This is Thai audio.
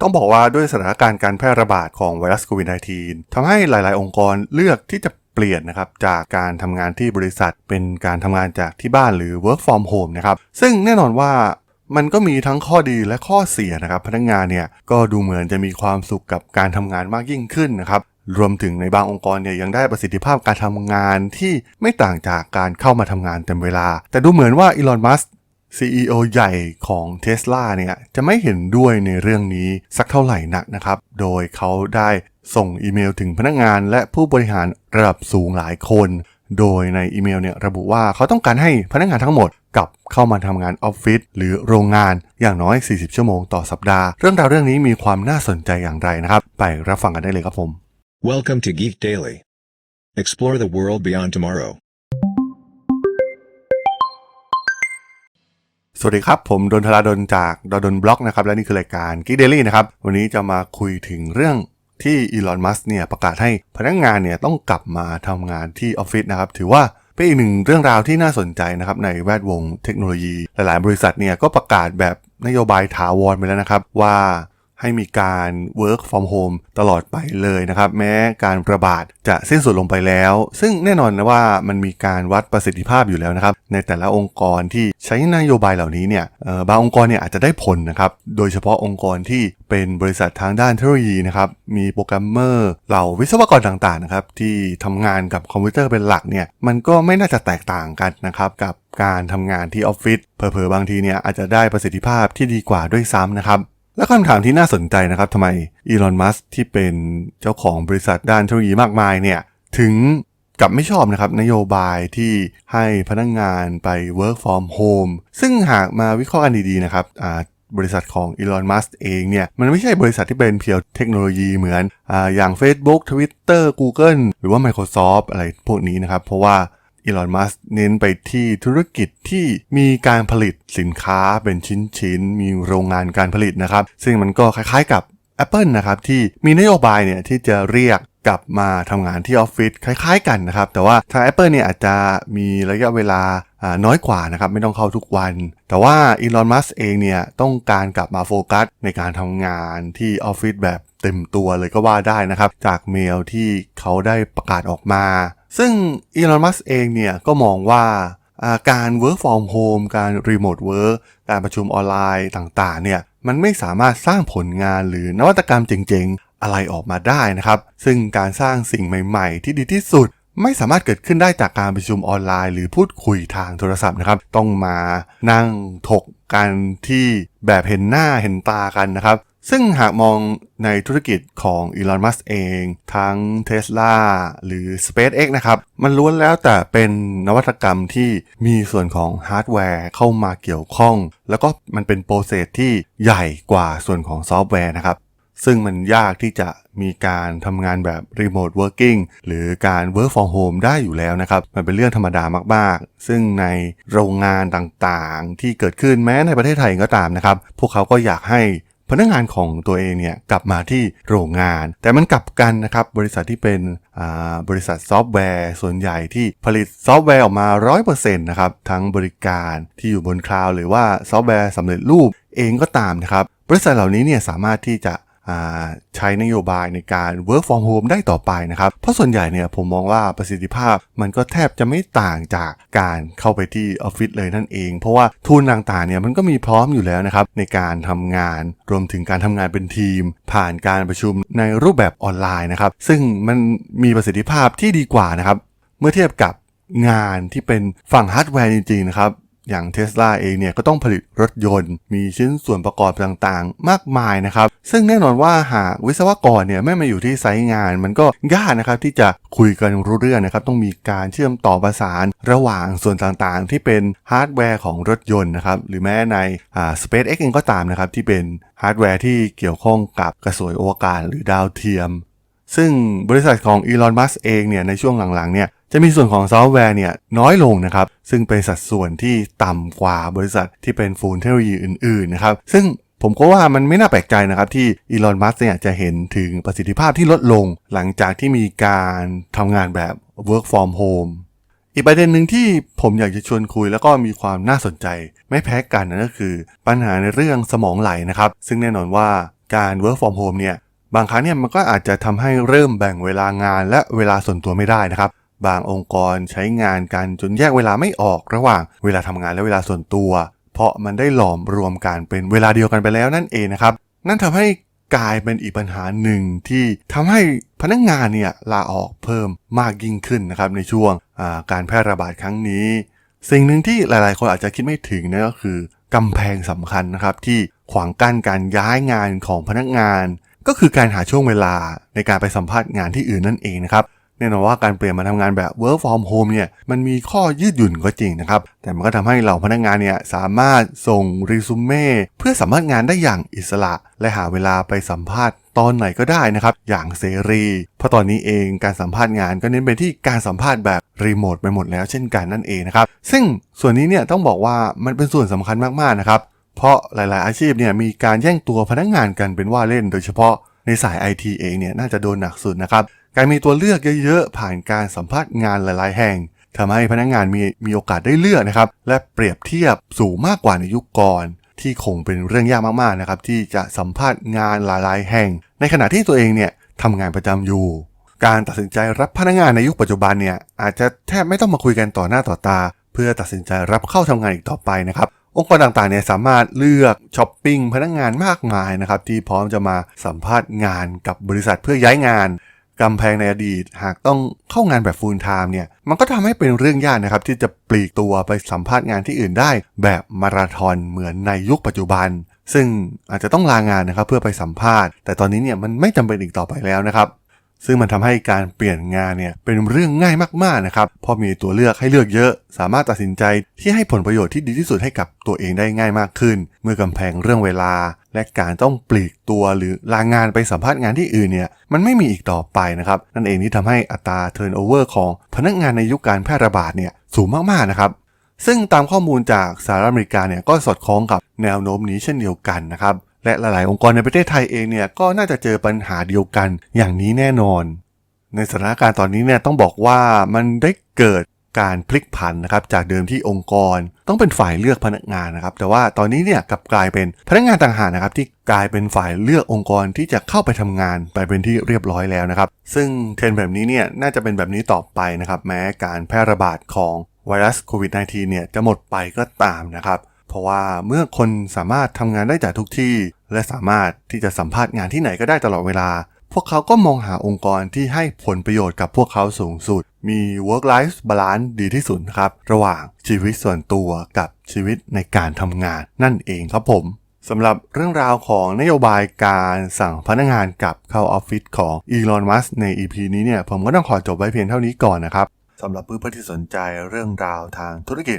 ต้องบอกว่าด้วยสถานการณ์การแพร่ระบาดของไวรัสโควิด -19 ทำให้หลาย ๆ องค์กรเลือกที่จะเปลี่ยนนะครับจากการทำงานที่บริษัทเป็นการทำงานจากที่บ้านหรือ work from home นะครับ ซึ่งแน่นอนว่ามันก็มีทั้งข้อดีและข้อเสียนะครับ พนักงานเนี่ยก็ดูเหมือนจะมีความสุขกับการทำงานมากยิ่งขึ้นนะครับรวมถึงในบางองค์กรเนี่ยยังได้ประสิทธิภาพการทำงานที่ไม่ต่างจากการเข้ามาทำงานเต็มเวลา แต่ดูเหมือนว่าอีลอน มัส CEO ใหญ่ของ Tesla เนี่ยจะไม่เห็นด้วยในเรื่องนี้สักเท่าไหร่นักนะครับ โดยเขาได้ส่งอีเมลถึงพนักงานและผู้บริหารระดับสูงหลายคน โดยในอีเมลเนี่ยระบุว่าเขาต้องการให้พนักงานทั้งหมดกลับเข้ามาทำงานออฟฟิศหรือโรงงานอย่างน้อย 40 ชั่วโมงต่อสัปดาห์ เรื่องราวเรื่องนี้มีความน่าสนใจอย่างไรนะครับ ไปรับฟังกันได้เลยครับผม Welcome to Geek Daily. Explore the world beyond tomorrow. สวัสดีครับ ผมดนทราดนจากดดนบล็อกนะครับและนี่คือรายการกิ๊กเดลี่นะครับ วันนี้จะมาคุยถึงเรื่องที่อีลอนมัสเนี่ยประกาศให้พนักงานเนี่ยต้องกลับมาทำงานที่ออฟฟิศนะครับ ถือว่าเป็นอีกหนึ่งเรื่องราวที่น่าสนใจนะครับในแวดวงเทคโนโลยี หลายๆ บริษัทเนี่ยก็ประกาศแบบนโยบายถาวรไปแล้วนะครับ ว่า ให้มีการ work from home ตลอดไปเลยนะครับ แม้การระบาดจะสิ้นสุดลงไปแล้ว ซึ่งแน่นอนนะว่ามันมีการวัดประสิทธิภาพอยู่แล้วนะครับ ในแต่ละองค์กรที่ใช้นโยบายเหล่านี้เนี่ยบางองค์กรเนี่ยอาจจะได้ผลนะครับ โดยเฉพาะองค์กรที่เป็นบริษัททางด้านเทคโนโลยีนะครับ มีโปรแกรมเมอร์เหล่าวิศวกรต่างๆนะครับที่ทำงานกับคอมพิวเตอร์เป็นหลักเนี่ยมันก็ไม่น่าจะแตกต่างกันนะครับกับการทำงานที่ออฟฟิศเผลอๆบางทีเนี่ยอาจจะได้ประสิทธิภาพที่ดีกว่าด้วยซ้ำนะครับ แล้วคำถามที่น่าสนใจนะครับทำไมอีลอนมัสที่เป็นเจ้าของบริษัทด้านเทคโนโลยีมากมายเนี่ยถึงกลับไม่ชอบนะครับนโยบายที่ให้พนักงงานไป work from home ซึ่งหากมาวิเคราะห์กันดีๆนะครับบริษัทของอีลอนมัสเองเนี่ย มันไม่ใช่บริษัทที่เป็นเพียวเทคโนโลยีเหมือนออย่าง Facebook Twitter Google หรือว่า Microsoft อะไรพวกนี้นะครับ เพราะว่า อีลอน มัสเน้นไปที่ธุรกิจที่มีการผลิตสินค้าเป็นชิ้นๆ มีโรงงานการผลิตนะครับ ซึ่งมันก็คล้ายๆกับ Apple นะครับที่มีนโยบายเนี่ยที่จะเรียกกลับมาทำงานที่ออฟฟิศคล้ายๆกันนะครับ แต่ว่าทาง Apple เนี่ยอาจจะมีระยะเวลาอ่าน้อยกว่านะครับไม่ต้องเข้าทุกวัน แต่ว่าอีลอน มัสเองเนี่ยต้องการกลับมาโฟกัสในการทำงานที่ออฟฟิศแบบเต็มตัวเลยก็ว่าได้นะครับ จากเมลที่เขาได้ประกาศออกมา ซึ่งอีลอนมัสเองเนี่ยก็มองว่าอ่าการ work from home การ remote work การประชุมออนไลน์ต่างๆเนี่ยมันไม่สามารถสร้างผลงานหรือนวัตกรรมเจ๋งๆ อะไรออกมาได้นะครับ ซึ่งการสร้างสิ่งใหม่ๆ ที่ดีที่สุด ไม่สามารถเกิดขึ้นได้จากการประชุมออนไลน์ หรือพูดคุยทางโทรศัพท์นะครับ ต้องมานั่งถกกันที่แบบเห็นหน้าเห็นตากันนะครับ ซึ่งหากมองในธุรกิจของอีลอนมัสเอง ทั้ง Tesla หรือ SpaceX นะครับ มันล้วนแล้วแต่เป็นนวัตกรรมที่มีส่วนของฮาร์ดแวร์เข้ามาเกี่ยวข้อง แล้วก็มันเป็นโปรเซสที่ใหญ่กว่าส่วนของซอฟต์แวร์นะครับ ซึ่งมันยากที่จะมีการทำงานแบบ remote working หรือการ work from home ได้อยู่แล้วนะครับ มันเป็นเรื่องธรรมดามากๆ ซึ่งในโรงงานต่างๆ ที่เกิดขึ้นแม้ในประเทศไทยก็ตามนะครับ พวกเขาก็อยากให้ พนักงานของตัวเองเนี่ยกลับมาที่โรงงาน แต่มันกลับกันนะครับบริษัทที่เป็นอ่าบริษัทซอฟต์แวร์ ส่วนใหญ่ที่ผลิตซอฟต์แวร์ออกมา 100%นะครับทั้งบริการที่อยู่บนคลาวด์หรือว่าซอฟต์แวร์สำเร็จรูปเองก็ตามนะครับบริษัทเหล่านี้เนี่ยสามารถที่จะ ใช้นโยบายในการ work from home ได้ต่อไปนะครับ เพราะส่วนใหญ่เนี่ยผมมองว่าประสิทธิภาพมันก็แทบจะไม่ต่างจากการเข้าไปที่ออฟฟิศเลยนั่นเอง เพราะว่าทูลต่างๆเนี่ยมันก็มีพร้อมอยู่แล้วนะครับในการทำงานรวมถึงการทำงานเป็นทีม ผ่านการประชุมในรูปแบบออนไลน์นะครับ ซึ่งมันมีประสิทธิภาพที่ดีกว่านะครับ เมื่อเทียบกับงานที่เป็นฝั่งฮาร์ดแวร์จริงๆนะครับ อย่างเท s l a เองเนี่ยก็ต้องผลิตรถยนต์ มีชิ้นส่วนประกอบต่างๆ มากมายนะครับ ซึ่งแน่นอนว่าหากวิศวกรเนี่ยไม่มาอยู่ที่ไซต์งาน มันก็ยากนะครับที่จะคุยกันรู้เรื่องนะครับ ต้องมีการเชื่อมต่อประสานระหว่างส่วนต่างๆ ที่เป็นฮาร์ดแวร์ของรถยนต์นะครับหรือแม้ในอ่า SpaceX เองก็ตามนะครับที่เป็นฮาร์ดแวร์ที่เกี่ยวข้องกับกระสวยอวกาศหรือดาวเทียม ซึ่งบริษัทของอีลอนมัสเองเนี่ยในช่วงหลังๆเนี่ยจะมีส่วนของซอฟต์แวร์เนี่ยน้อยลงนะครับ ซึ่งเป็นสัดส่วนที่ต่ำกว่าบริษัทที่เป็นฟูลเทคโนโลยีอื่นๆนะครับ ซึ่งผมก็ว่ามันไม่น่าแปลกใจนะครับที่อีลอนมัสเนี่ยจะเห็นถึงประสิทธิภาพที่ลดลง หลังจากที่มีการทำงานแบบ work from home อีกประเด็นหนึ่งที่ผมอยากจะชวนคุยแล้วก็มีความน่าสนใจ ไม่แพ้กันนั่นก็คือ ปัญหาในเรื่องสมองไหลนะครับ ซึ่งแน่นอนว่าการ work from home เนี่ย บางครั้งเนี่ยมันก็อาจจะทำให้เริ่มแบ่งเวลางานและเวลาส่วนตัวไม่ได้นะครับ บางองค์กรใช้งานกันจนแยกเวลาไม่ออกระหว่างเวลาทำงานและเวลาส่วนตัว เพราะมันได้หลอมรวมกันเป็นเวลาเดียวกันไปแล้วนั่นเองนะครับ นั่นทำให้กลายเป็นอีกปัญหาหนึ่งที่ทำให้พนักงานเนี่ยลาออกเพิ่มมากยิ่งขึ้นนะครับในช่วงการแพร่ระบาดครั้งนี้ สิ่งหนึ่งที่หลาย ๆ คนอาจจะคิดไม่ถึงนั่นก็คือกำแพงสำคัญนะครับที่ขวางกั้นการย้ายงานของพนักงาน ก็คือการหาช่วงเวลาในการไปสัมภาษณ์งานที่อื่นนั่นเองนะครับแน่นอนว่าการเปลี่ยนมาทำงานแบบ work from home เนี่ยมันมีข้อยืดหยุ่นก็จริงนะครับ แต่มันก็ทำให้เหล่าพนักงานเนี่ยสามารถส่งรีซูเม่เพื่อสัมภาษณ์งานได้อย่างอิสระ และหาเวลาไปสัมภาษณ์ตอนไหนก็ได้นะครับ อย่างเสรี เพราะตอนนี้เองการสัมภาษณ์งานก็เน้นไปที่การสัมภาษณ์แบบรีโมทไปหมดแล้วเช่นกันนั่นเองนะครับซึ่งส่วนนี้เนี่ยต้องบอกว่ามันเป็นส่วนสำคัญมากๆนะครับ เพราะหลาย ๆ อาชีพเนี่ยมีการแย่งตัวพนักงานกันเป็นว่าเล่น โดยเฉพาะในสายไอทีเองเนี่ยน่าจะโดนหนักสุดนะครับ การมีตัวเลือกเยอะ ๆ ผ่านการสัมภาษณ์งานหลาย ๆ แห่งทำให้พนักงานมีมีโอกาสได้เลือกนะครับ และเปรียบเทียบสูงมากกว่าในยุคก่อน ที่คงเป็นเรื่องยากมาก ๆ นะครับ ที่จะสัมภาษณ์งานหลาย ๆ แห่ง ในขณะที่ตัวเองเนี่ยทำงานประจำอยู่ การตัดสินใจรับพนักงานในยุคปัจจุบันเนี่ยอาจจะแทบไม่ต้องมาคุยกันต่อหน้าต่อตา เพื่อตัดสินใจรับเข้าทำงานอีกต่อไปนะครับ องค์กรต่างๆเนี่ยสามารถเลือกช้อปปิ้งพนักงานมากมายนะครับที่พร้อมจะมาสัมภาษณ์งานกับบริษัทเพื่อย้ายงานกำแพงในอดีตหากต้องเข้างานแบบฟูลไทม์เนี่ยมันก็ทำให้เป็นเรื่องยากนะครับที่จะปลีกตัวไปสัมภาษณ์งานที่อื่นได้ แบบมาราธอนเหมือนในยุคปัจจุบัน ซึ่งอาจจะต้องลางานนะครับเพื่อไปสัมภาษณ์ แต่ตอนนี้เนี่ยมันไม่จำเป็นอีกต่อไปแล้วนะครับ ซึ่งมันทำให้การเปลี่ยนงานเนี่ยเป็นเรื่องง่ายมากๆนะครับเพราะมีตัวเลือกให้เลือกเยอะ สามารถตัดสินใจที่ให้ผลประโยชน์ที่ดีที่สุดให้กับตัวเองได้ง่ายมากขึ้น เมื่อกำแพงเรื่องเวลา และการต้องปลีกตัวหรือลางานไปสัมภาษณ์งานที่อื่นเนี่ยมันไม่มีอีกต่อไปนะครับนั่นเองที่ทำให้อัตรา turnover ของพนักงานในยุคการแพร่ระบาดเนี่ยสูงมากๆนะครับซึ่งตามข้อมูลจากสหรัฐอเมริกาเนี่ยก็สอดคล้องกับแนวโน้มนี้เช่นเดียวกันนะครับ และหลาย ๆ องค์กรในประเทศไทยเองเนี่ยก็น่าจะเจอปัญหาเดียวกันอย่างนี้แน่นอน ในสถานการณ์ตอนนี้เนี่ยต้องบอกว่ามันได้เกิดการพลิกผันนะครับจากเดิมที่องค์กรต้องเป็นฝ่ายเลือกพนักงานนะครับ แต่ว่าตอนนี้เนี่ยกลับกลายเป็นพนักงานต่างหากนะครับ ที่กลายเป็นฝ่ายเลือกองค์กรที่จะเข้าไปทำงานไปเป็นที่เรียบร้อยแล้วนะครับ ซึ่งเทรนแบบนี้เนี่ยน่าจะเป็นแบบนี้ต่อไปนะครับ แม้การแพร่ระบาดของไวรัสโควิด -19 เนี่ยจะหมดไปก็ตามนะครับ เพราะว่าเมื่อคนสามารถทำงานได้จากทุกที่ และสามารถที่จะสัมภาษณ์งานที่ไหนก็ได้ตลอดเวลา พวกเขาก็มองหาองค์กรที่ให้ผลประโยชน์กับพวกเขาสูงสุด มี work life balance ดีที่สุดครับ ระหว่างชีวิตส่วนตัวกับชีวิตในการทำงานนั่นเองครับผมสำหรับเรื่องราวของนโยบายการสั่งพนักงานกลับเข้าออฟฟิศของอีลอน มัสใน EP นี้เนี่ยผมก็ต้องขอจบไว้เพียงเท่านี้ก่อนนะครับสำหรับเพื่อนๆที่สนใจเรื่องราวทางธุรกิจ